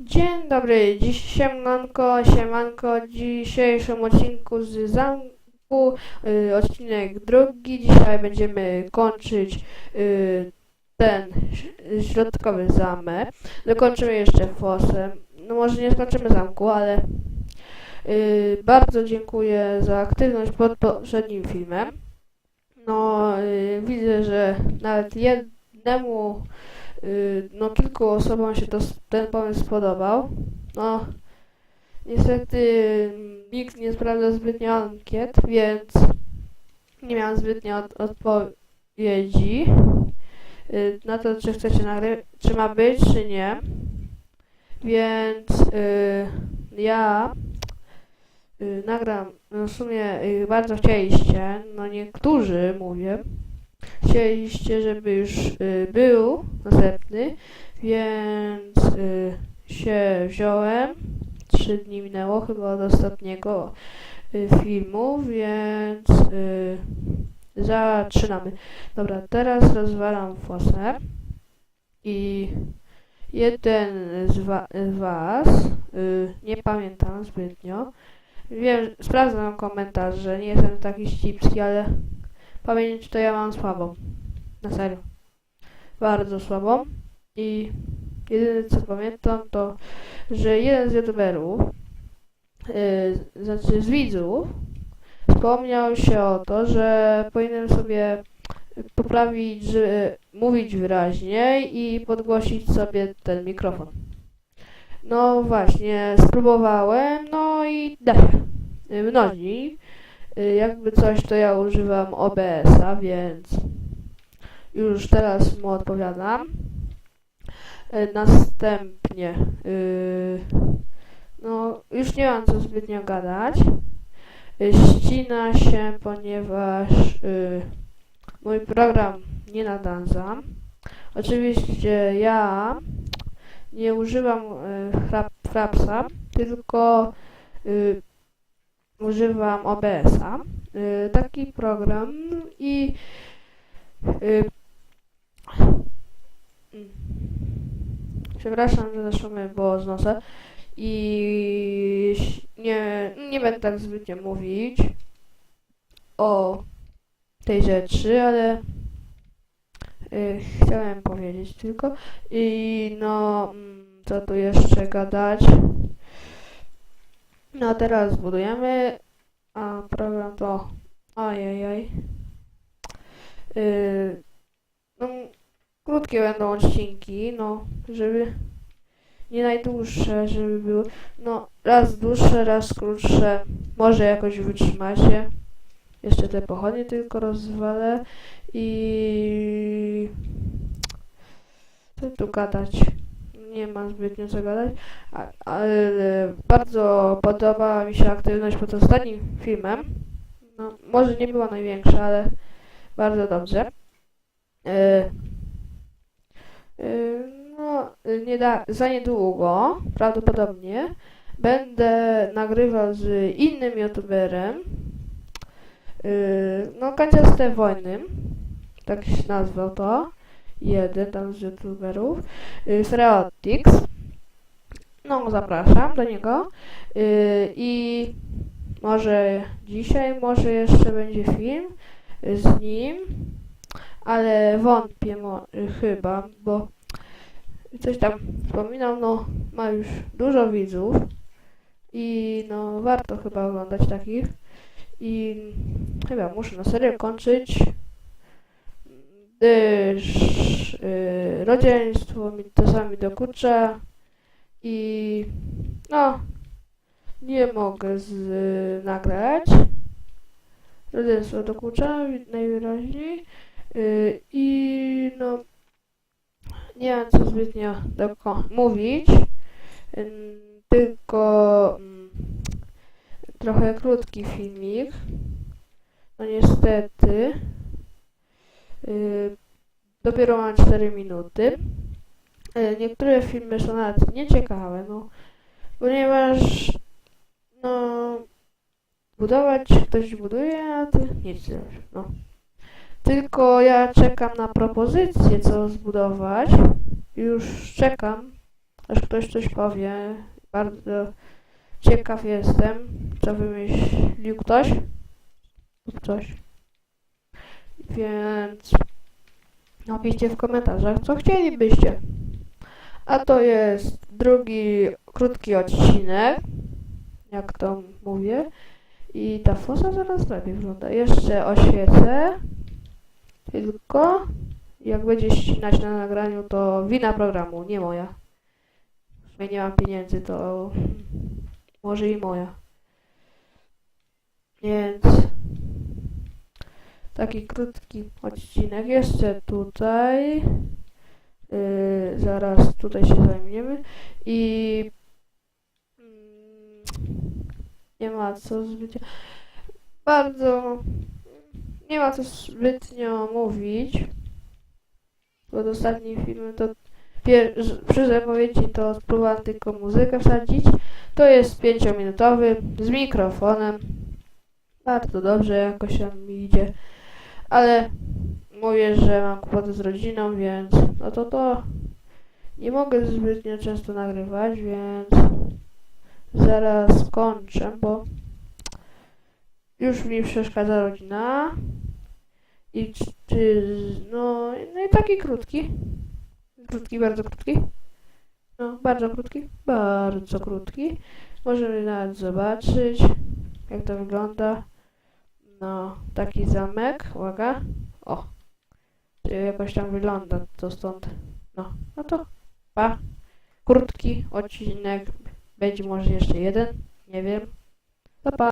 Dzień dobry, dziś siemanko, siemanko, w dzisiejszym odcinku z zamku, y, odcinek drugi, dzisiaj będziemy kończyć y, ten środkowy zamek, dokończymy jeszcze fosem, no może nie skończymy zamku, ale y, bardzo dziękuję za aktywność pod poprzednim filmem, no widzę, że nawet jednemu y, no kilku osobom się to, ten pomysł spodobał. No, niestety nikt nie sprawdza zbytnio ankiet, więc nie miałem zbytnio od, odpowiedzi y, na to, czy chcecie nagrywać, czy ma być, czy nie. Więc y, ja nagram, no w sumie y, bardzo chcieliście, no niektórzy mówię, chcieliście, żeby już y, był następny, więc y, się wziąłem. Trzy dni minęło chyba od ostatniego y, filmu, więc y, zaczynamy. Dobra, teraz rozwalam fosę i jeden z, wa z was, y, nie pamiętam zbytnio, wiem, sprawdzam komentarze, nie jestem taki ścipski, ale Pamięć to ja mam słabą. Na serio. Bardzo słabą. I jedyne co pamiętam to, że jeden z youtuberów, yy, znaczy z widzów, wspomniał się o to, że powinienem sobie poprawić, że, mówić wyraźniej i podgłosić sobie ten mikrofon. No właśnie, spróbowałem, no i da się. Yy, Mnogi. Y, Jakby coś, to ja używam OBS-a, więc już teraz mu odpowiadam. Y, Następnie, y, no już nie mam co zbytnio gadać. Y, Ścina się, ponieważ y, mój program nie nadanza. Oczywiście ja nie używam y, frap, Frapsa, tylko y, używam OBS-a. Y, taki program i y, przepraszam, że zaszumy było z nosa i nie, nie będę tak zbytnio mówić o tej rzeczy, ale y, chciałem powiedzieć tylko i no co tu jeszcze gadać no teraz budujemy, a program to ajajaj. Yy, no, krótkie będą odcinki, no, żeby nie najdłuższe, żeby były, no, raz dłuższe, raz krótsze, może jakoś wytrzymacie. Jeszcze te pochodnie tylko rozwalę i co tu gadać? Nie ma zbytnio co gadać. Ale bardzo podoba mi się aktywność pod ostatnim filmem. No, może nie była największa, ale bardzo dobrze. E, e, no, nie da, za niedługo, prawdopodobnie, będę nagrywał z innym youtuberem. E, no, kanciaste wojny, tak się nazwał to. Jeden tam z youtuberów. E, Freotix. No, zapraszam do niego. Yy, I może dzisiaj, może jeszcze będzie film y, z nim, ale wątpię y, chyba, bo coś tam wspominał, no ma już dużo widzów i no warto chyba oglądać takich i chyba muszę na serio kończyć, gdyż yy, rodzeństwo mi czasami dokucza i no, nie mogę z, nagrać. Rodzeństwo dokucza najwyraźniej. Yy, I no, nie mam co zbytnio mówić. Tylko mm, trochę krótki filmik. No niestety. Yy, dopiero mam 4 minuty. E, Niektóre filmy są nawet nieciekawe, no, ponieważ, no, budować ktoś buduje, a ty nic nie no. Tylko ja czekam na propozycję, co zbudować, już czekam, aż ktoś coś powie. Bardzo ciekaw jestem, co wymyślił ktoś lub coś. Więc napiszcie w komentarzach, co chcielibyście. A to jest drugi krótki odcinek, jak to mówię. I ta fosa zaraz lepiej wygląda. Jeszcze oświecę. Tylko jak będzie ścinać na nagraniu, to wina programu, nie moja. W nie mam pieniędzy, to może i moja. Więc taki krótki odcinek. Jeszcze tutaj. Yy, zaraz tutaj się zajmiemy. I mm, nie ma co zbytnio. Bardzo nie ma co zbytnio mówić. Bo do ostatniej filmy to przy zapowiedzi to spróbowałem tylko muzykę wsadzić. To jest pięciominutowy z mikrofonem. Bardzo dobrze jakoś tam mi idzie. Ale mówię, że mam kłopoty z rodziną, więc no to to nie mogę zbytnio często nagrywać, więc zaraz kończę, bo już mi przeszkadza rodzina. I czy- no, no i taki krótki. Krótki, bardzo krótki. No, bardzo krótki, bardzo krótki. Możemy nawet zobaczyć, jak to wygląda. No, taki zamek, uwaga. O, jakoś tam wygląda to stąd. No, no to pa. Krótki odcinek, będzie może jeszcze jeden, nie wiem. To pa.